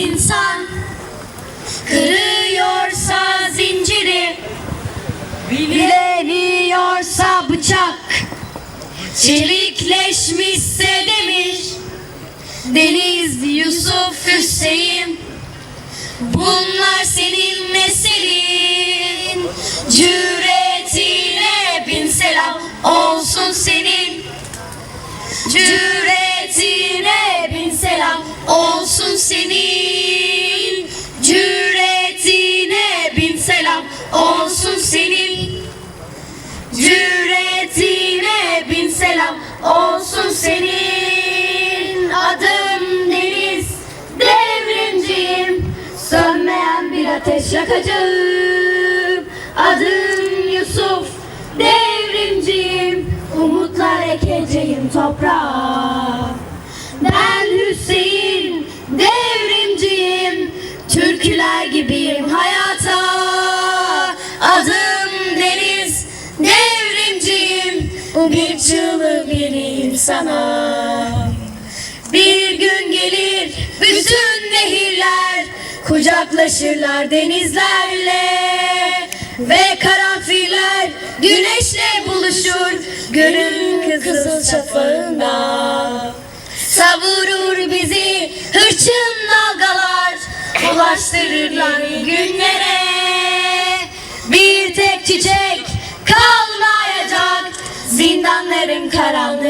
insan. Kırıyorsa zinciri Bileniyorsa bıçak. Çelikleşmişse demir Deniz, Yusuf, Hüseyin. Bunlar senin meselin Cüretine bin selam olsun senin. Cüretine bin selam olsun senin olsun senin Cüretine bin selam. Olsun senin Adım Deniz devrimciyim. Sönmeyen bir ateş yakacağım Adım Yusuf devrimciyim. Umutlar ekeceğim toprağa. Ben Hüseyin devrimciyim. Türküler gibiyim hayata devrimciyim Bir çığlık vereyim sana bir gün gelir bütün nehirler kucaklaşırlar denizlerle ve karanfiller güneşle buluşur günün kızıl şafağında. Savurur bizi hırçın dalgalar ulaştırırlar günlere. Bir tek çiçek cut out the